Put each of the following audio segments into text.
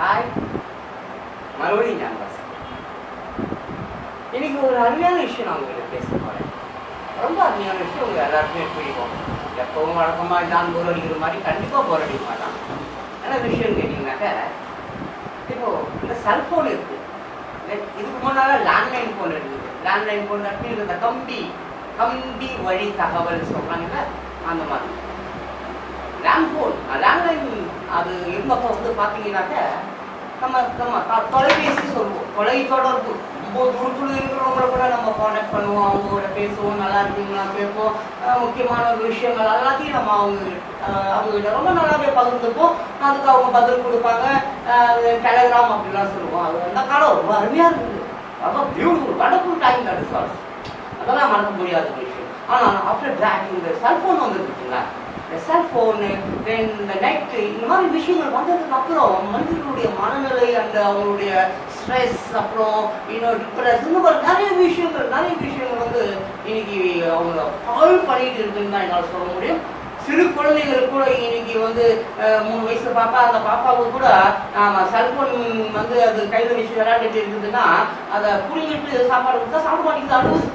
Hi. மறுபடியும் ஞாபகம் இன்னைக்கு ஒரு அருமையான விஷயம் நான் உங்களுக்கு பேச போறேன். ரொம்ப அருமையான விஷயம். உங்க எல்லாருக்குமே பிடிக்கும் எப்பவும் வழக்கமா இதான் போர் அடிக்கிற மாதிரி கண்டிப்பா போர் அடிக்க மாட்டான். என்ன விஷயம் கேட்டீங்கன்னாக்க இப்போ இந்த செல்போன் இருக்கு. இதுக்கு முன்னால லேண்ட்லைன் போன் இருக்குது லேண்ட்லைன் போன் இந்த கம்பி கம்பி வழி தகவல் சொல்றாங்க அந்த மாதிரி. லேண்ட் போன் லேண்ட்லைன் பக்கம் வந்து பார்த்தீங்கன்னாக்க நம்ம நம்ம தொலைபேசி சொல்லுவோம். தொலை தொடர்பு ரொம்ப தூரத்தில் இருக்கிறவங்கள கூட நம்ம கான்டாக்ட் பண்ணுவோம். அவங்க கூட பேசுவோம். நல்லா இருக்கீங்களா? கேட்போம். முக்கியமான ஒரு விஷயங்கள் எல்லாத்தையும் நம்ம அவங்க அவங்ககிட்ட ரொம்ப நல்லாவே பகிர்ந்துப்போம். அதுக்கு அவங்க பதில் கொடுப்பாங்க. டெலகிராம் அப்படிலாம் சொல்லுவோம். அது அந்த காலம் ரொம்ப அருமையாக இருந்தது. ரொம்ப பியூட்டிஃபுல் வண்டர்ஃபுல் டைம் தட் அதெல்லாம் மறக்க முடியாத ஒரு விஷயம். ஆனால் ஆஃப்டர் டிராக் இந்த செல்ஃபோன் வந்துருக்குங்களா செல்ஃபோனு தென் இந்த நெட்டு இந்த மாதிரி விஷயங்கள் வந்ததுக்கு அப்புறம் மனிதர்களுடைய மனநிலை அந்த அவங்களுடைய ஸ்ட்ரெஸ் அப்புறம் இன்னொரு டிப்ரெஸ் இந்த மாதிரி நிறைய விஷயங்கள் நிறைய விஷயங்கள் வந்து இன்னைக்கு அவங்க ஆள் பண்ணிட்டு இருக்குன்னு தான் என்னால் சொல்ல முடியும். சிறு குழந்தைகள் கூட இன்னைக்கு வந்து மூணு வயசு பாப்பா அந்த பாப்பாவுக்கு கூட ஆமா செல்போன் வந்து அது கையில் வச்சு விளையாடிட்டு இருக்குதுன்னா அதை புரிஞ்சிட்டு சாப்பாடு கொடுத்தா சாப்பிட மாட்டேங்குது அழுகுது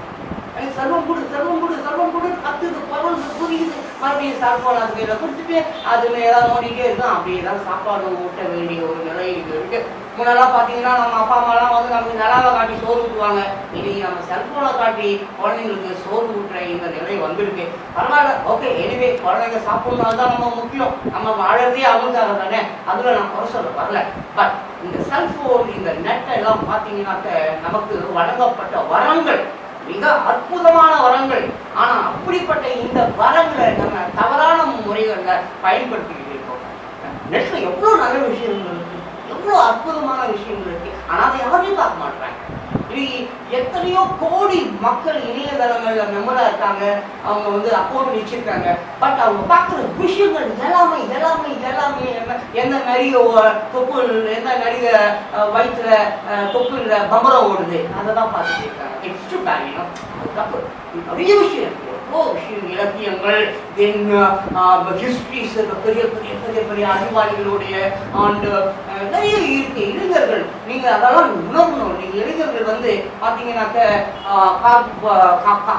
எனக்கு செல்வம் கொடு செல்வம் கொடு செல்வம் கொடு. கத்துது குரல் புரியுது. மறுபடியும் சாப்பாடு அது கையில் கொடுத்துட்டு அதுல ஏதாவது நோண்டிட்டே இருக்கும் அப்படியே தான் சாப்பாடு ஊட்ட வேண்டிய ஒரு நிலை இருக்கு. முன்னெல்லாம் பார்த்தீங்கன்னா நம்ம அப்பா அம்மாலாம் வந்து நமக்கு நிலாவை காட்டி சோறு ஊட்டுவாங்க. இன்னைக்கு நம்ம செல்போனை காட்டி குழந்தைங்களுக்கு சோறு ஊட்டுற இந்த நிலை வந்திருக்கு. பரவாயில்ல ஓகே எனிவே குழந்தைங்க சாப்பிடணும் தான் நம்ம முக்கியம். நம்ம வாழறதே அவங்களுக்காக தானே. அதுல நான் குறை சொல்ல வரல. பட் இந்த செல்போன் இந்த நெட்டை எல்லாம் பார்த்தீங்கன்னாக்க நமக்கு வழங்கப்பட்ட வரங்கள் மிக அற்புதமான வரங்கள். ஆனா அப்படிப்பட்ட இந்த வரங்களை நம்ம தவறான முறைகள்ல பயன்படுத்திக்கிட்டு இருக்கோம். நெட்ல எவ்வளவு நல்ல விஷயங்கள் இருக்கு. எவ்வளவு அற்புதமான விஷயங்கள் இருக்கு. ஆனா அதை யாருமே பார்க்க மாட்டாங்க எத்தனையோ கோடி மக்கள் இணையதளங்கள்ல மெம்பரா இருக்காங்க. அவங்க வந்து அக்கௌண்ட் வச்சிருக்காங்க. பட் அவங்க பார்க்குற விஷயங்கள் எல்லாமே எல்லாமே எல்லாமே என்ன எந்த நடிகை தொப்பு எந்த நடிகை வயிற்றுல தொப்புல தொப்பு இல்லை பம்பரம் ஓடுது. அதை தான் பார்த்துட்டு இருக்காங்க. இட்ஸ் டு தப்பு நிறைய விஷயம் எவ்வளோ விஷயம் இலக்கியங்கள் தென் ஹிஸ்ட்ரிஸ் பெரிய பெரிய பெரிய பெரிய அறிவாளிகளுடைய ஆண்டு நிறைய இருக்கு. இளைஞர்கள் நீங்க அதெல்லாம் உணரணும். நீங்க இளைஞர்கள் வந்து பாத்தீங்கன்னாக்க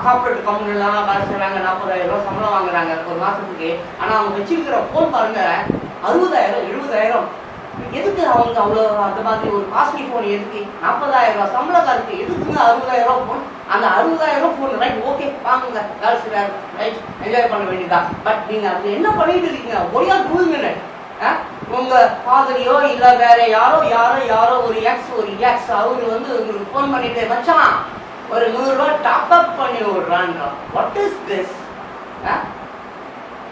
கார்பரேட் கம்பெனிலாம் வேலை செய்றாங்க நாற்பதாயிரம் ரூபாய் சம்பளம் வாங்குறாங்க ஒரு மாசத்துக்கு. ஆனா அவங்க வச்சிருக்கிற போன் பாருங்க அறுபதாயிரம் எழுபதாயிரம் எதுக்கு அவங்க அவ்வளோ அந்த மாதிரி ஒரு காஸ்ட்லி ஃபோன் எதுக்கு நாற்பதாயிரம் ரூபாய் சம்பளக்காருக்கு எதுக்குங்க அறுபதாயிரம் ரூபா ஃபோன் அந்த அறுபதாயிரம் ரூபா ஃபோன் ரைட் ஓகே வாங்குங்க. கேர்ள்ஸ் ரைட் என்ஜாய் பண்ண வேண்டியதா பட் நீங்க அது என்ன பண்ணிட்டு இருக்கீங்க? ஒய்யா டூங்க உங்க ஃபாதரையோ இல்ல வேற யாரோ யாரோ யாரோ ஒரு எக்ஸ் ஒரு எக்ஸ் அவரு வந்து உங்களுக்கு ஃபோன் பண்ணிட்டு மச்சான் ஒரு நூறு ரூபாய் டாப் அப் பண்ணி விடுறான் வாட் இஸ் திஸ்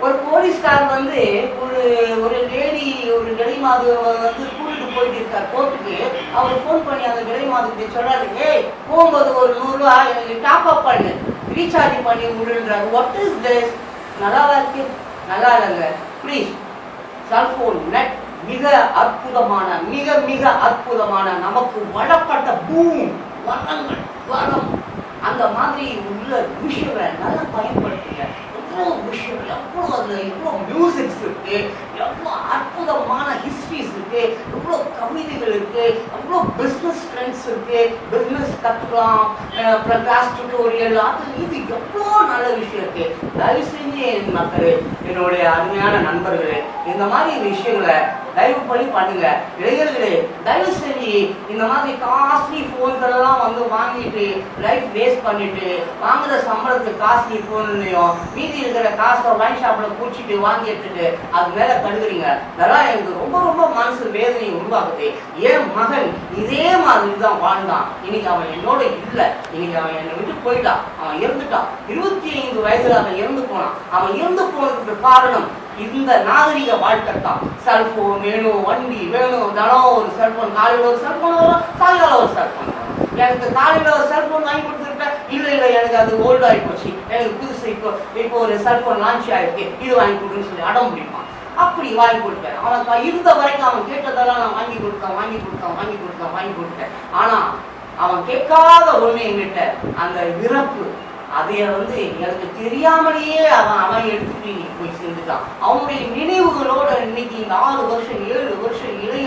ஒரு போலீஸ்கார் வந்து ஒரு ஒரு லேடி ஒரு நிலை மாது வந்து கூட்டிட்டு போயிட்டு இருக்கார் கோர்ட்டுக்கு. அவர் ஃபோன் பண்ணி அந்த நிலை மாதத்துக்கு சொல்றாரு ஏய் போகும்போது ஒரு நூறுரூவா எனக்கு டாப் அப் பண்ணு. ரீசார்ஜ் பண்ணி விடுன்றாரு. வாட் இஸ் திஸ் நல்லாவா இருக்கு. நல்லா இல்லைங்க. ப்ளீஸ் செல்போன் நெட் மிக அற்புதமான மிக மிக அற்புதமான நமக்கு வடப்பட்ட பூம் வனங்கள் வனம். அந்த மாதிரி உள்ள விஷயங்களை நல்லா பயன்படுத்துங்க. எவ்வளோ விஷயம் எவ்வளோ அதில் எவ்வளோ மியூசிக்ஸ் இருக்கு. எவ்வளோ அற்புதமான ஹிஸ்ட்ரிஸ் இருக்கு. அவ்வளோ கம்யூனிகள் இருக்குது அவ்வளோ பிஸ்னஸ் ஃப்ரெண்ட்ஸ் இருக்குது பிஸ்னஸ் கற்றுக்கலாம் அப்புறம் கிளாஸ் டுட்டோரியல் அது இது எவ்வளோ நல்ல விஷயம் இருக்குது தயவு செஞ்சு என் மக்களே என்னுடைய அருமையான நண்பர்களே இந்த மாதிரி விஷயங்களை தயவு பண்ணி பண்ணுங்க. இளைஞர்களே தயவு செஞ்சு இந்த மாதிரி காஸ்ட்லி ஃபோன்கள் எல்லாம் வந்து வாங்கிட்டு லைஃப் வேஸ்ட் பண்ணிட்டு வாங்குற சம்பளத்துக்கு காஸ்ட்லி ஃபோன்லையும் மீதி இருக்கிற காசை வைன் ஷாப்பில் பூச்சிட்டு வாங்கி எடுத்துட்டு அது மேல கழுகுறீங்க அதெல்லாம் எனக்கு ரொம்ப ரொம்ப மனசு வேதனை உருவாக்குது என் மகன் இதே மாதிரி தான் வாழ்ந்தான். இன்னைக்கு அவன் என்னோட இல்லை. இன்னைக்கு அவன் என்னை விட்டு போயிட்டான் அவன் இறந்துட்டான் இருபத்தி ஐந்து வயதுல அவன் இறந்து போனான். அவன் இறந்து போனதுக்கு காரணம் இந்த நாகரிக வாழ்க்கை தான். செல்போன் வேணும் வண்டி வேணும் தனம் ஒரு செல்போன் காலையில் ஒரு செல்போன் வரும் சாயங்காலம் ஒரு செல்போன் வரும் எனக்கு காலையில் ஒரு செல்போன் வாங்கி கொடுத்துருப்பேன். இல்லை இல்லை எனக்கு அது ஓல்டு ஆகி போச்சு. எனக்கு புதுசு இப்போ இப்போ ஒரு செல்போன் லான்ச் ஆயிருக்கு. இது வாங்கி கொடுன்னு சொல்லி அடம் முடிப்பான் அப்படி வாங்கி கொடுப்பேன் அவன் இருந்த வரைக்கும் அவன் கேட்டதெல்லாம் நான் வாங்கி கொடுத்தேன் வாங்கி கொடுத்தேன் வாங்கி கொடுத்தேன் வாங்கி கொடுத்தேன். ஆனா அவன் கேட்காத ஒண்ணு என்கிட்ட அந்த இறப்பு அதைய வந்து எனக்கு தெரியாமலேயே அவன் அவன் எடுத்துட்டு போய் சேர்ந்துட்டான். அவனுடைய நினைவுகளோட இன்னைக்கு நாலு வருஷம் ஏழு வருஷம் இளைய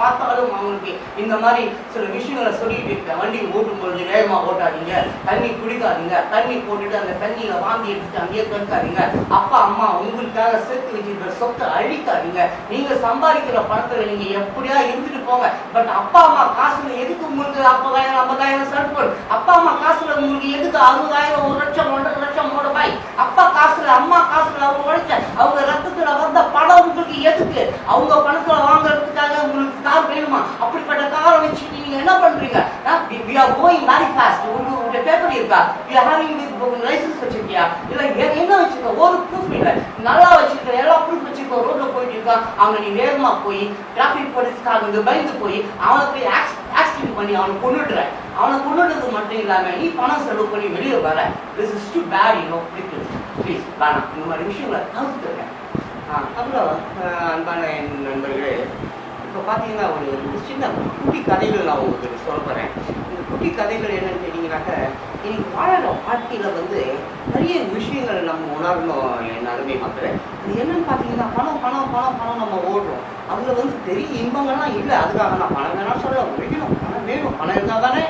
பார்த்தாலும் அவங்களுக்கு இந்த மாதிரி சில விஷயங்களை சொல்லிட்டு இருக்கேன் வண்டி ஓட்டும் பொழுது வேகமாக ஓட்டாதீங்க தண்ணி குடிக்காதீங்க தண்ணி போட்டுட்டு அந்த தண்ணியில வாந்தி எடுத்துட்டு அங்கேயே கற்காதீங்க அப்பா அம்மா உங்களுக்காக சேர்த்து வச்சிருக்கிற சொத்தை அழிக்காதீங்க. நீங்க சம்பாதிக்கிற பணத்துல நீங்க எப்படியா இருந்துட்டு போங்க. பட் அப்பா அம்மா காசுல எதுக்கு உங்களுக்கு ஐம்பதாயிரம் ஐம்பதாயிரம் செலவு அப்பா அம்மா காசுல உங்களுக்கு எதுக்கு அறுபதாயிரம் ஒரு லட்சம் ஒன்றரை லட்சம் மூணு ரூபாய் அப்பா காசுல அம்மா காசுல அவங்க உழைச்ச அவங்க ரத்தத்துல வந்த பணம் உங்களுக்கு எதுக்கு? அவங்க பணத்துல வாங்குறதுக்காக உங்களுக்கு கார் வேணுமா அப்படிப்பட்ட காரை வச்சுட்டு நீங்க என்ன பண்றீங்க we are going very fast உங்களுக்கு பேப்பர் இருக்கா வி ஆர் ஹேவிங் லைசன்ஸ் வச்சிருக்கியா இல்ல எ- என்ன வச்சிருக்க ஒரு ப்ரூஃப் இல்ல நல்லா வச்சிருக்க எல்லா ப்ரூஃப் வச்சிருக்க ரோட்ல போயிட்டு அவனை நீ வேகமா போய் டிராபிக் போலீஸ்க்காக வந்து பயந்து போய் அவனை போய் ஆக்சிடென்ட் பண்ணி அவனை கொண்டுடுற அவனை கொண்டுடுறது மட்டும் இல்லாம நீ பணம் செலவு பண்ணி வெளியே வர. This is too bad you know please வேணாம். இந்த மாதிரி விஷயங்களை தவிர்த்துருக்கேன் அப்புறம் அன்பான என் நண்பர்களே இப்போ பார்த்தீங்கன்னா ஒரு ஒரு சின்ன குட்டி கதைகள் நான் உங்களுக்கு சொல்ல போகிறேன் குட்டி கதைகள் என்னன்னு கேட்டிங்கனாக்க இன்னைக்கு வாழற வாழ்க்கையில் வந்து நிறைய விஷயங்கள் நம்ம உணரணும் என் அருமை மக்களே. இது என்னன்னு பார்த்தீங்கன்னா பணம் பணம் பணம் பணம் நம்ம ஓடுறோம். அதில் வந்து பெரிய இன்பங்கள்லாம் இல்லை. அதுக்காக நான் பணம் வேணாம் சொல்ல முடியும் பணம் வேணும். பணம் இருந்தால் தானே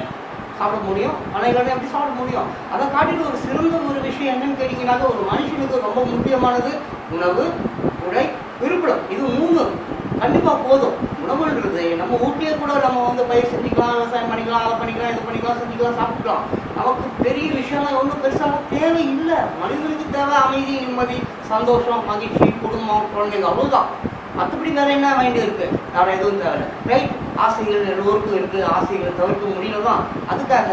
சாப்பிட முடியும். பணம் இல்லைன்னா எப்படி சாப்பிட முடியும்? அதை காட்டிட்டு ஒரு சிறந்த ஒரு விஷயம் என்னன்னு கேட்டிங்கனாக்க ஒரு மனுஷனுக்கு ரொம்ப முக்கியமானது உணவு உடை இருப்பிடம் இது மூணு கண்டிப்பா போதும். உணவு கூட நம்ம வந்து பயிர் செஞ்சுக்கலாம் விவசாயம் பண்ணிக்கலாம் அதை பண்ணிக்கலாம் இது பண்ணிக்கலாம் செஞ்சுக்கலாம் சாப்பிட்டுக்கலாம். நமக்கு பெரிய விஷயம்லாம் ஒன்றும் பெருசாக தேவை இல்லை மனிதனுக்கு தேவை அமைதி நிம்மதி சந்தோஷம் மகிழ்ச்சி குடும்பம் குழந்தைங்க அவ்வளவுதான். மற்றபடி வேற என்ன மைண்டு இருக்கு? வேற எதுவும் தேவை ரைட் ஆசைகள் எல்லோருக்கும் இருக்கு. ஆசைகளை தவிர்க்க முடியல தான் அதுக்காக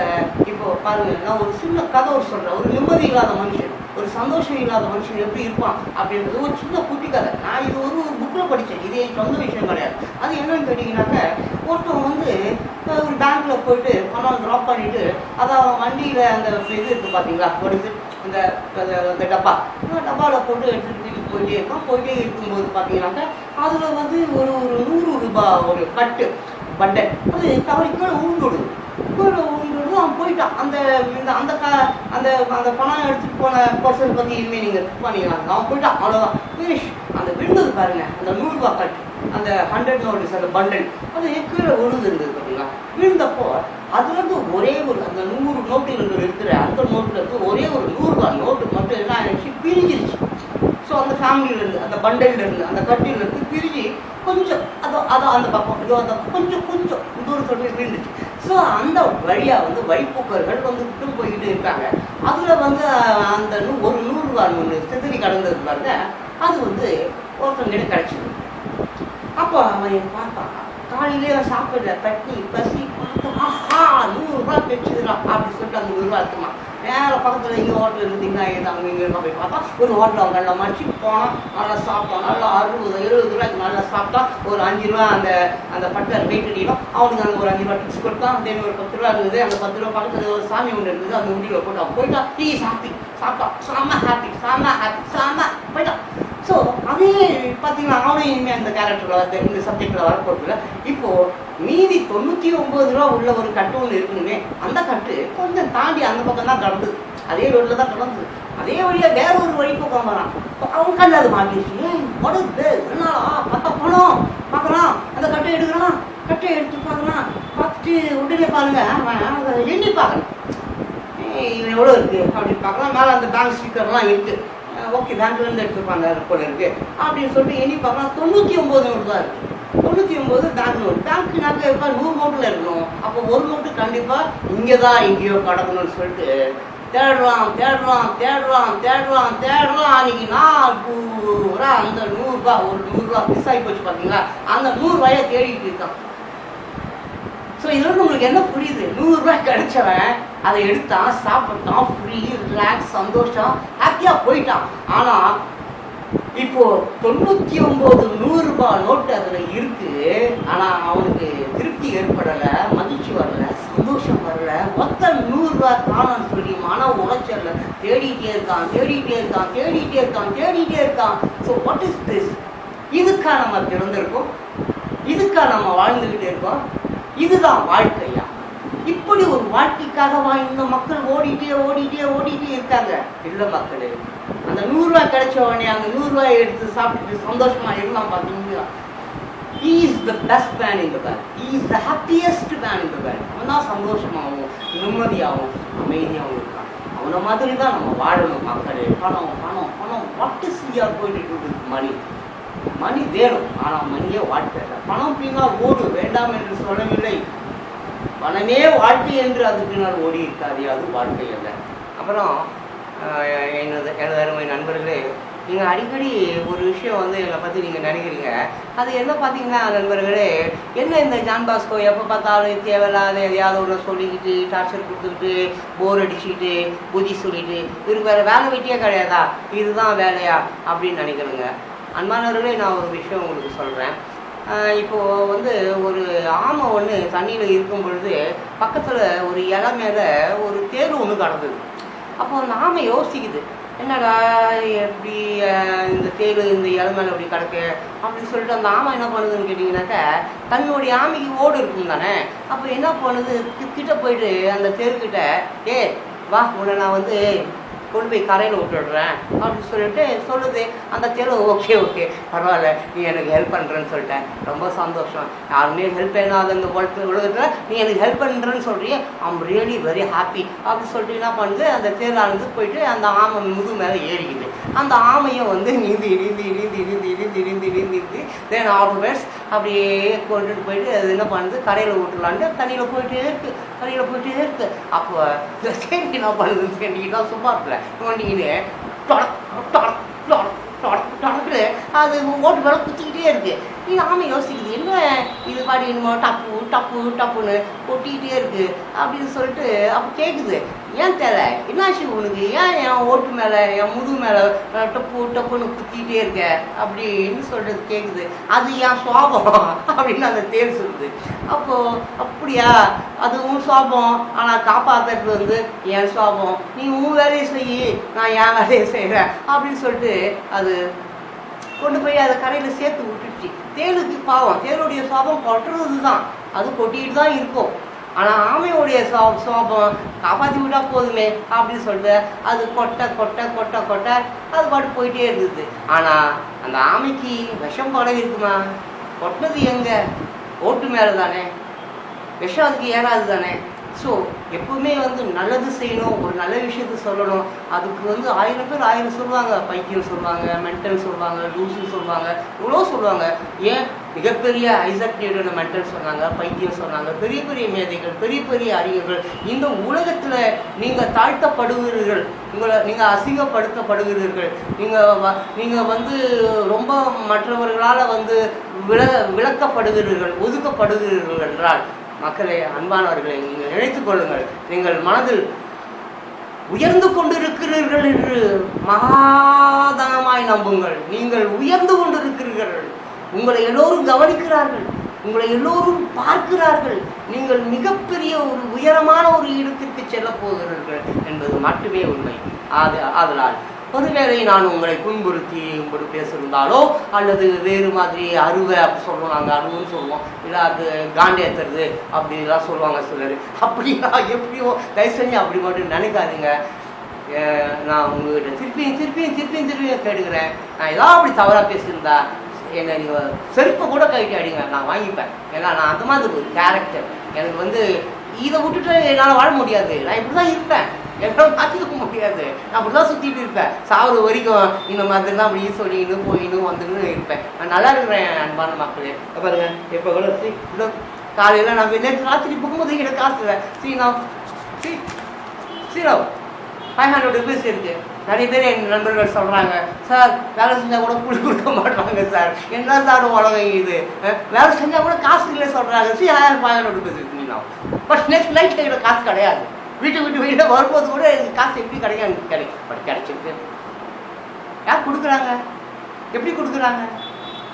இப்போ பாருங்க நான் ஒரு சின்ன கதை ஒரு சொல்றேன். ஒரு நிம்மதி இல்லாத மனுஷன் ஒரு சந்தோஷம் இல்லாத மனுஷன் எப்படி இருப்பான் அப்படின்றது ஒரு சின்ன குட்டி கதை. நான் இது ஒரு புக்கில் படித்தேன் இது என் சொந்த விஷயம் கிடையாது. அது என்னன்னு கேட்டிங்கனாக்க ஒருத்தவங்க வந்து ஒரு பேங்க்கில் போயிட்டு பணம் ட்ராப் பண்ணிவிட்டு அதை அவன் வண்டியில் அந்த இது இருக்குது பார்த்தீங்களா ஒரு இது இந்த அந்த- அந்த டப்பா. டப்பாவில் போட்டு எடுத்துட்டு போயிட்டே இருக்கான். போயிட்டே இருக்கும்போது பார்த்தீங்கன்னாக்கா அதில் வந்து ஒரு ஒரு நூறு ரூபாய் ஒரு கட்டு பண்டல் அது தவறி கீழே உழுந்துடுது கீழே உழுந்துடுது அவன் போயிட்டான் அந்த இந்த அந்த க அந்த அந்த பணம் எடுத்துட்டு போன பர்சன் பற்றி இனிமேல் நீங்கள் பண்ணிக்கலாம் அவன் போயிட்டான். அவ்வளோதான் ஃபினிஷ் அந்த விழுந்தது பாருங்க. அந்த நூறுரூபா கட்டு அந்த ஹண்ட்ரட் நோட்டீஸ் அந்த பண்டல் அது கீழே விழுந்துருந்தது பார்த்தீங்களா விழுந்தப்போ அதுலேருந்து ஒரே ஒரு அந்த நூறு நோட்டுகள் இருக்கிற அந்த நோட்டுல இருந்து ஒரே ஒரு நூறுரூபா நோட்டு மட்டும் என்ன ஆயிடுச்சு? பிரிஞ்சிருச்சு. ஸோ அந்த ஃபேமிலியில இருந்து அந்த பண்டல்ல இருந்து அந்த கட்டில இருந்து பிரிஞ்சு கொஞ்சம் அதோ அதோ அந்த பக்கம் இதோ அந்த கொஞ்சம் கொஞ்சம் தூரத்தோடு இருந்துச்சு ஸோ அந்த வழியா வந்து வழிப்போக்கர்கள் வந்து விட்டு போய்கிட்டு இருக்காங்க. அதுல வந்து அந்த ஒரு நூறுரூவா ஒன்று சிதறி கடந்தது பாருங்க. அது வந்து ஒருத்தங்கிட்ட கிடச்சிது. அப்போ அவன் பார்த்தான். காலையிலே அவன் சாப்பிடல தட்டி பசி பார்த்து ஆஹா நூறுரூவா பெற்றுதுடா அப்படின்னு சொல்லிட்டு அந்த நூறுரூவா இருக்குமா மேலே பக்கத்தில் இங்கே ஹோட்டல் இருந்தீங்கன்னா இது அங்கே இங்கே போய் பார்த்தா ஒரு ஹோட்டல் அவங்க நல்லா மடிச்சு போனோம். நல்லா சாப்பிட்டோம். நல்லா அறுபது எழுபது ரூபாய்க்கு நல்லா சாப்பிட்டா ஒரு அஞ்சு ரூபா அந்த அந்த பட்டர் வெயிட் அடிக்கணும் அவனுக்கு அங்கே ஒரு அஞ்சு ரூபா டிப்ஸ் கொடுத்தான். தென் ஒரு பத்து ரூபா இருந்தது. அந்த பத்து ரூபா பக்கத்தில் ஒரு சாமி ஒன்று இருந்தது. அந்த உண்டியில் போட்டு அவன் போயிட்டான். டீ சாப்பிட்டு சாப்பிட்டான். செம்ம ஹாப்பி செம்ம ஹாப்பி செம்ம போயிட்டான். ஸோ அதே பார்த்தீங்கன்னா அவனும் இனிமேல் அந்த கேரக்டரில் வந்து இந்த சப்ஜெக்டில் வரப்போகுதுல இப்போது மீதி தொண்ணூற்றி ஒம்பது ரூபா உள்ள ஒரு கட்டு ஒன்று இருக்குமே அந்த கட்டு கொஞ்சம் தாண்டி அந்த பக்கம் தான் கடந்தது அதே ரோட்டில் தான் கடந்தது அதே வழியாக வேற ஒரு வழி பக்கம் வரான். அவங்க அவன் கண்ணு அது மாட்டிடுச்சு. ஏன் உடது என்னடா? பார்த்தா போனோம் பார்க்கலாம் அந்த கட்டை எடுக்கலாம் கட்டை எடுத்து பார்க்கலாம் பார்த்துட்டு உடனே பாருங்க அவன் அதை எண்ணி பார்க்கலாம் இவன் எவ்வளோ இருக்குது அப்படின்னு பார்க்கலாம் மேலே அந்த பேங்க் ஸ்பீக்கர்லாம் இருக்குது ஓகே பேங்க்லேருந்து எடுத்துருப்பாங்க போல இருக்கு. அப்படின்னு சொல்லிட்டு எண்ணி பார்க்கலாம் தொண்ணூற்றி ஒம்பது நோட்டு தான் இருக்குது தொண்ணூற்றி ஒம்பது பேங்க் நோட் பேங்க்னாக்க எப்போ நூறு நோட்டில் இருக்கணும். அப்போ ஒரு நோட்டு கண்டிப்பாக இங்கே தான் எங்கேயோ கிடக்கணும்னு சொல்லிட்டு தேடுறான் தேடுறான் தேடுறான் தேடுறான் தேடுறான் அன்னைக்கு நான் பூரா அந்த நூறுரூபா ஒரு நூறுரூவா மிஸ் ஆகி போச்சு பார்த்தீங்களா அந்த நூறுரூவாயை தேடிட்டு இருக்கான். ஸோ இதில் உங்களுக்கு என்ன புரியுது? நூறுரூவா கிடைச்சவன் அதை எடுத்தான் சாப்பிட்டான் ஃப்ரீ ரிலாக்ஸ் சந்தோஷம் ஹாப்பியாக போயிட்டான். ஆனால் இப்போ தொண்ணூற்றி ஒம்பது நூறுரூபா நோட்டு அதில் இருக்கு. ஆனால் அவனுக்கு திருப்தி ஏற்படலை மகிழ்ச்சி வரல சந்தோஷம் வரல. மொத்த நூறுரூவா காணும்னு சொல்லி மன உளைச்சல்ல. தேடிட்டே இருக்கான் தேடிட்டே இருக்கான் தேடிட்டே இருக்கான் தேடிட்டே இருக்கான். ஸோ வாட் இஸ் திஸ் இதுக்காக நம்ம பிறந்திருக்கோம். இதுக்காக நம்ம வாழ்ந்துக்கிட்டே இருக்கோம். இதுதான் வாழ்க்கையா? இப்படி ஒரு வாழ்க்கைக்காக இந்த மக்கள் ஓடிட்டே ஓடிட்டே ஓடிட்டே இருக்காங்க. இல்லை மக்களே அந்த நூறுரூவா கிடைச்ச உடனே அந்த நூறுரூவாய் எடுத்து சாப்பிட்டுட்டு சந்தோஷமா இருந்தான் பார்த்தீங்களா? He is the best man இந்த the world. Is the happiest man இந்த in அவன் தான் சந்தோஷமாகவும் நிம்மதியாகவும் அமைதியாகவும் இருக்கான். அவனை மாதிரி தான் நம்ம வாழணும் மக்களே. பணம் பணம் பணம். What is we are going to money money வேணும். ஆனால் மணியே வாழ்க்கை பணம் பின்னால் ஓடு. வேண்டாம் என்று சொல்லவில்லை. பணமே வாழ்க்கை என்று அதுக்கு நான் ஓடி இருக்காது அது வாழ்க்கை அல்ல. அப்புறம் எனது எனது அருமை நண்பர்களே நீங்கள் அடிக்கடி ஒரு விஷயம் வந்து என்னை பற்றி நீங்கள் நினைக்கிறீங்க. அது என்ன பார்த்தீங்கன்னா நண்பர்களே என்ன இந்த ஜான் பாஸ்கோ எப்போ பார்த்தாலும் தேவையில்லாத எதையாவது ஒன்று சொல்லிக்கிட்டு டார்ச்சர் கொடுத்துக்கிட்டு போர் அடிச்சுக்கிட்டு புதி சொல்லிட்டு இவருக்கு வேறு வேலை வெட்டியே கிடையாதா? இதுதான் வேலையா? அப்படின்னு நினைக்கிறேங்க. அன்பானவர்களே நான் ஒரு விஷயம் உங்களுக்கு சொல்கிறேன் இப்போது வந்து ஒரு ஆமை ஒன்று தண்ணியில் இருக்கும் பொழுது பக்கத்தில் ஒரு இலை மேலே ஒரு தேர் ஒன்று கடந்தது அப்போ அந்த ஆமை யோசிக்குது. என்னடா எப்படி இந்த தேர் இந்த இலை மேலே அப்படி கிடக்கு? அப்படின்னு சொல்லிட்டு அந்த ஆமை என்ன பண்ணுதுன்னு கேட்டிங்கனாக்கா தன்னுடைய ஆமைக்கு ஓடு இருக்கும் தானே? அப்போ என்ன பண்ணுது? கிட்ட போயிட்டு அந்த தேர்கிட்ட ஏ வா உன்னை நான் வந்து கொண்டு போய் கரையில் விட்டுடுறேன். அப்படின்னு சொல்லிட்டு சொல்லுது. அந்த தேர்வு ஓகே ஓகே பரவாயில்ல நீ எனக்கு ஹெல்ப் பண்ணுறேன்னு சொல்லிட்டேன். ரொம்ப சந்தோஷம். யாருமே ஹெல்ப் பண்ணாத இந்த உலகத்தில் உலகத்தில் நீ எனக்கு ஹெல்ப் பண்ணுறேன்னு சொல்கிறீ ஐம் ரியலி வெரி ஹாப்பி அப்படின்னு சொல்லிட்டு என்ன பண்ணுது? அந்த தேர்லானது போயிட்டு அந்த ஆமை முது மேலே ஏறிக்குது. அந்த ஆமையும் வந்து நீந்தி இடிந்து இடிந்து நீந்தி நீந்தி நீந்தி நீந்தி நீந்தி. தென் ஆஃப்டர்வேர்ஸ் அப்படியே கொண்டுட்டு போயிட்டு அது என்ன பண்ணுது? கடையில் விட்டுலான்ட்டு தண்ணியில் போயிட்டே இருக்கு. தண்ணியில் போயிட்டே இருக்கு. அப்போ இந்த சரி என்ன பண்ணுதுன்னு கேட்டீங்கன்னா சும்மா இருக்கல நோண்டிக்கின்னு டொடக் டொடக் டொடக் டொடக் அது ஓட்டு மேலே குத்திக்கிட்டே இருக்குது இது ஆமை யோசிக்குது என்ன இது பாடி என்னமோ டப்பு டப்பு டப்புன்னு கொட்டிக்கிட்டே இருக்குது அப்படின்னு சொல்லிட்டு அப்போ கேட்குது ஏன் தெரியல என்னாச்சு உனக்கு? ஏன் என் ஓட்டு மேலே என் முதுகு மேலே டப்பு டப்புன்னு குத்திக்கிட்டே இருக்க? அப்படின்னு சொல்கிறது கேட்குது அது என் சுவாபம்? அப்படின்னு அந்த தேர் சொல்லுது. அப்போது அப்படியா? அது உன் சுவாபம். ஆனால் காப்பாற்றுறது வந்து என் சுவாபம். நீ உன் வேலையை செய். நான் என் வேலையை செய்கிறேன் அப்படின்னு சொல்லிட்டு அது கொண்டு போய் அதை கரையில் சேர்த்து விட்டுடுச்சு. தேனுக்கு பாவம். தேனுடைய சோபம் கொட்டுறது தான் அது கொட்டிகிட்டு தான் இருக்கும். ஆனால் ஆமையுடைய சுவா சுவாபம் காப்பாற்றி விட்டால் போதுமே அப்படின்னு சொல்லிட்டு அது கொட்டை கொட்டை கொட்டை கொட்டை அது பாட்டு போயிட்டே இருந்தது. ஆனால் அந்த ஆமைக்கு விஷம் படம் இருக்குமா? கொட்டினது எங்கே? ஓட்டு மேலே தானே விஷம் அதுக்கு ஏறாது தானே ஸோ எப்பவுமே வந்து நல்லது செய்யணும் ஒரு நல்ல விஷயத்த சொல்லணும். அதுக்கு வந்து ஆயிரம் பேர் ஆயிரம் சொல்லுவாங்க. பைக்கியம் சொல்லுவாங்க மென்டல் சொல்லுவாங்க லூசு சொல்லுவாங்க இவ்வளோ சொல்லுவாங்க. ஏன்? மிகப்பெரிய ஐசக் நியூட்டன் மென்டல் சொன்னாங்க பைத்தியம் சொன்னாங்க பெரிய பெரிய மேதைகள் பெரிய பெரிய அறிஞர்கள். இந்த உலகத்தில் நீங்கள் தாழ்த்தப்படுகிறீர்கள் உங்களை நீங்கள் அசிங்கப்படுத்தப்படுகிறீர்கள் நீங்கள் நீங்கள் வந்து ரொம்ப மற்றவர்களால் வந்து விள விளக்கப்படுகிறீர்கள் ஒதுக்கப்படுகிறீர்கள் என்றால் மக்களே அன்பானவர்களை நீங்கள் நினைத்துக் கொள்ளுங்கள் நீங்கள் மனதில் உயர்ந்து கொண்டிருக்கிறீர்கள் என்று மகாதனமாய் நம்புங்கள். நீங்கள் உயர்ந்து கொண்டிருக்கிறீர்கள். உங்களை எல்லோரும் கவனிக்கிறார்கள் உங்களை எல்லோரும் பார்க்கிறார்கள். நீங்கள் மிகப்பெரிய ஒரு உயரமான ஒரு இடத்திற்கு செல்ல போகிறீர்கள் என்பது மட்டுமே உண்மை. அது ஆதலால் ஒருவேளை நான் உங்களை புண்புறுத்தி இப்படி பேசியிருந்தாலோ அல்லது வேறு மாதிரி அருவை அப்படி சொல்லுவோம் நாங்கள் அருவுன்னு சொல்லுவோம். இல்லை அது காண்டேத்துறது அப்படிலாம் சொல்லுவாங்க சிலர். அப்படியா எப்படியோ தயவு செஞ்சு அப்படி மட்டும் நினைக்காதீங்க. நான் உங்ககிட்ட திருப்பியும் திருப்பியும் திருப்பியும் திருப்பியும் கேட்டுக்கிறேன். நான் ஏதாவது அப்படி தவறாக பேசியிருந்தா என்னை நீங்கள் செருப்பை கூட கைட்டு அடிங்க நான் வாங்கிப்பேன். ஏன்னா நான் அந்த மாதிரி ஒரு கேரக்டர் எனக்கு வந்து இதை விட்டுட்டு என்னால் வாழ முடியாது. நான் இப்படி தான் இருப்பேன். என்னால் மாற்றிக்க முடியாது. நான் அப்படி தான் சுற்றிட்டு இருப்பேன். சாவது வரைக்கும் இந்த மாதிரி தான் அப்படி சொல்லின்னு போயின்னு வந்துன்னு இருப்பேன். நான் நல்லா இருக்கிறேன் அன்பான மக்களே. பாருங்க இப்போ கூட சீ இதோ காலையில் நான் நேற்று ராத்திரி போகும்போது எனக்கு காசு இல்லை. சீ சீ சீரோ ஃபைவ் ஹண்ட்ரட் ருபீஸ் இருக்கு. நிறைய பேர் என் நண்பர்கள் சொல்கிறாங்க சார் வேலை செஞ்சால் கூட கூலி கொடுக்க மாட்டாங்க சார். என்ன சார் உலகம் இது? வேலை செஞ்சால் கூட காசு இல்லை சொல்கிறாங்க சி ஆயிரம் ஃபைவ் ஹண்ட்ரட் ருபீஸ் இருக்குங்களா பட் நெக்ஸ்ட் நைட் எங்களுக்கு காசு கிடையாது. வீட்டு வீட்டு வீட்டில் வரும்போது கூட எனக்கு காசு எப்படி கிடைக்கும்? எனக்கு கிடைக்கும் பட் கிடைச்சிருக்கு. யார் கொடுக்குறாங்க? எப்படி கொடுக்குறாங்க?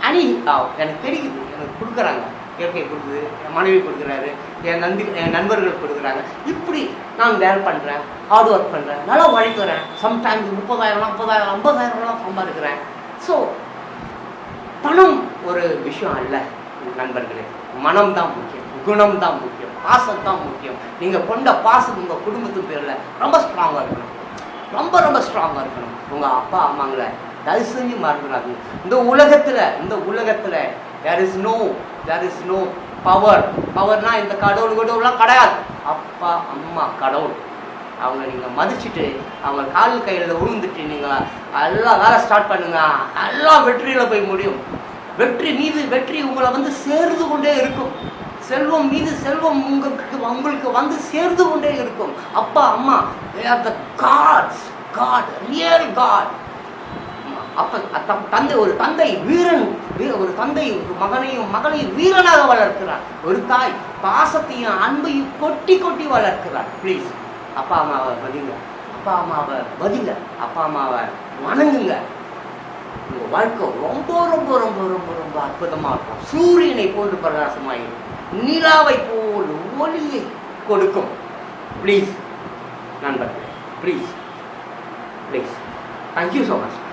அனி எனக்கு தெரியுது. எனக்கு கொடுக்குறாங்க. இயற்கை கொடுக்குது என் மனைவி கொடுக்குறாரு என் நந்தி என் நண்பர்கள் கொடுக்குறாங்க. இப்படி நான் வேலை பண்ணுறேன் ஹார்ட் ஒர்க் பண்ணுறேன் நல்லா உழைக்கிறேன் சம்டைம்ஸ் முப்பதாயிரம் நாற்பதாயிரம் ஐம்பதாயிரம்லாம் சம்பாதிக்கிறேன். ஸோ பணம் ஒரு விஷயம் அல்ல நண்பர்களே. மனம் தான் முக்கியம் குணம் தான் முக்கியம் பாசம் தான் முக்கியம். நீங்கள் கொண்ட பாசம் உங்கள் குடும்பத்து பேரில் ரொம்ப ஸ்ட்ராங்காக இருக்கணும். ரொம்ப ரொம்ப ஸ்ட்ராங்காக இருக்கணும். உங்கள் அப்பா அம்மாங்களை தயவு செஞ்சு மறந்துடாதீங்க. இந்த உலகத்தில் இந்த உலகத்தில் there is no there is no power பவர்னா இந்த கடவுள் கடவுள்லாம் கிடையாது. அப்பா அம்மா கடவுள். அவங்க நீங்கள் மதிச்சுட்டு அவங்க கால் கையில் உழுந்துட்டு நீங்கள் எல்லாம் வேலை ஸ்டார்ட் பண்ணுங்க. எல்லாம் வெற்றியில் போய் முடியும். வெற்றி மீது வெற்றி உங்களை வந்து சேர்ந்து கொண்டே இருக்கும். செல்வம் மீது செல்வம் உங்களுக்கு உங்களுக்கு வந்து சேர்ந்து கொண்டே இருக்கும். அப்பா அம்மா the gods god real god அப்ப தந்தை ஒரு தந்தை வீரன் ஒரு தந்தை ஒரு மகனையும் மகளையும் வீரனாக வளர்க்கிறார். ஒரு தாய் பாசத்தையும் அன்பையும் கொட்டி கொட்டி வளர்க்கிறார். ப்ளீஸ் அப்பா அம்மாவை பதில அப்பா அம்மாவை பதில அப்பா அம்மாவை வணங்குங்க. உங்கள் வாழ்க்கை ரொம்ப ரொம்ப ரொம்ப ரொம்ப ரொம்ப அற்புதமாக இருக்கும். சூரியனை போன்று பிரகாசமாக நிலாவை போல் ஒளியை கொடுக்கும். ப்ளீஸ் நண்பர்களே please please thank you so much